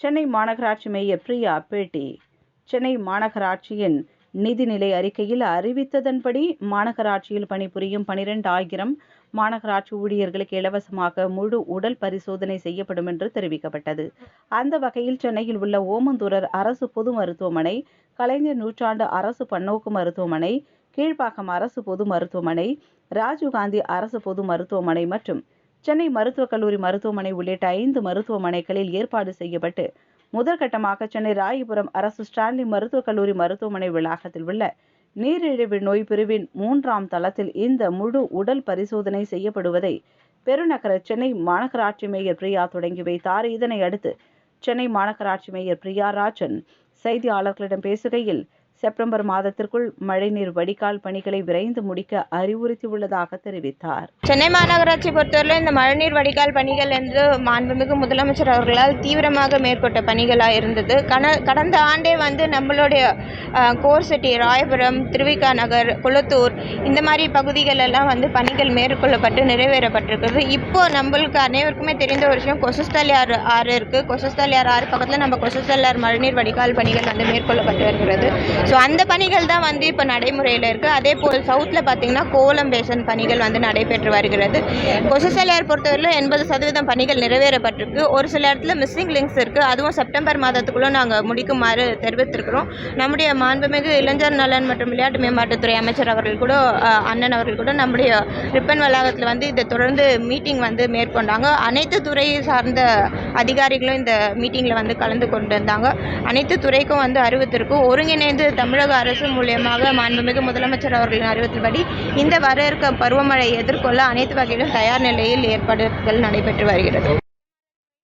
சென்னை மாநகராட்சி மேயர் பிரியா பேட்டி. சென்னை மாநகராட்சியின் நிதிநிலை அறிக்கையில் அறிவித்ததன்படி மாநகராட்சியில் பணிபுரியும் பனிரெண்டு ஆயிரம் மாநகராட்சி ஊழியர்களுக்கு இலவசமாக முழு உடல் பரிசோதனை செய்யப்படும் என்று தெரிவிக்கப்பட்டது. அந்த வகையில் சென்னையில் உள்ள ஓமந்தூரர் அரசு பொது மருத்துவமனை கலைஞர் நூற்றாண்டு அரசு பன்னோக்கு மருத்துவமனை கீழ்ப்பாக்கம் அரசு பொது மருத்துவமனை ராஜீவ்காந்தி அரசு பொது மருத்துவமனை மற்றும் சென்னை மருத்துவக் கல்லூரி மருத்துவமனை உள்ளிட்ட ஐந்து மருத்துவமனைகளில் ஏற்பாடு செய்யப்பட்டு முதற்கட்டமாக சென்னை ராயபுரம் அரசு ஸ்டான்லி மருத்துவக் கல்லூரி மருத்துவமனை வளாகத்தில் உள்ள நீரிழிவு நோய் பிரிவின் மூன்றாம் தளத்தில் இந்த முழு உடல் பரிசோதனை செய்யப்படுவதை பெருநகர சென்னை மாநகராட்சி மேயர் பிரியா தொடங்கி வைத்தார். இதனை அடுத்து சென்னை மாநகராட்சி மேயர் பிரியா ராஜன் செய்தியாளர்களிடம் பேசுகையில் செப்டம்பர் மாதத்திற்குள் மழைநீர் வடிகால் பணிகளை விரைந்து முடிக்க அறிவுறுத்தியுள்ளதாக தெரிவித்தார். சென்னை மாநகராட்சி பொறுத்தவரை இந்த மழைநீர் வடிகால் பணிகள் என்று மாண்புமிகு முதலமைச்சர் அவர்களால் தீவிரமாக மேற்கொண்ட பணிகளாக இருந்தது. கன கடந்த ஆண்டே வந்து நம்மளுடைய கோர்செட்டி ராயபுரம் திருவிக்கா நகர் குளத்தூர் இந்த மாதிரி பகுதிகள் எல்லாம் வந்து பணிகள் மேற்கொள்ளப்பட்டு நிறைவேறப்பட்டிருக்கிறது இப்போ நம்மளுக்கு அனைவருக்குமே தெரிந்த ஒரு விஷயம் கொசஸ்தலியார் ஆறு இருக்குது கொசஸ்தலியார் ஆறு பக்கத்தில் நம்ம கொசஸ்தலியார் மழைநீர் வடிகால் பணிகள் வந்து மேற்கொள்ளப்பட்டு வருகிறது. ஸோ அந்த பணிகள் தான் வந்து இப்போ நடைமுறையில் இருக்குது அதே போல் சவுத்தில் பார்த்தீங்கன்னா கோலம் பேசன் பணிகள் வந்து நடைபெற்று வருகிறது. கொசஸ்தலியார் பொறுத்தவரையில் எண்பது சதவீதம் பணிகள் நிறைவேறப்பட்டிருக்கு. ஒரு சில இடத்துல மிஸ்ஸிங் லிங்க்ஸ் இருக்குது அதுவும் செப்டம்பர் மாதத்துக்குள்ளே நாங்கள் முடிக்குமாறு தெரிவித்திருக்கிறோம். நம்முடைய மாண்புமிகு இளைஞர் நலன் மற்றும் விளையாட்டு மேம்பாட்டுத்துறை அமைச்சர் அவர்கள் கூட அண்ணன் அவர்கள் கூட நம்முடைய ரிப்பன் வளாகத்தில் வந்து இதை தொடர்ந்து மீட்டிங் வந்து மேற்கொண்டாங்க. அனைத்து துறை சார்ந்த அதிகாரிகளும் இந்த மீட்டிங்கில் வந்து கலந்து கொண்டு வந்தாங்க அனைத்து துறைக்கும் வந்து அறிவித்திருக்கும். ஒருங்கிணைந்து தமிழக அரசு மூலியமாக மாண்புமிகு முதலமைச்சர் அவர்களின் அறிவித்தபடி இந்த வர இருக்க பருவமழை எதிர்கொள்ள அனைத்து வகையிலும் தயார் நிலையில் ஏற்பாடுகள் நடைபெற்று வருகிறது.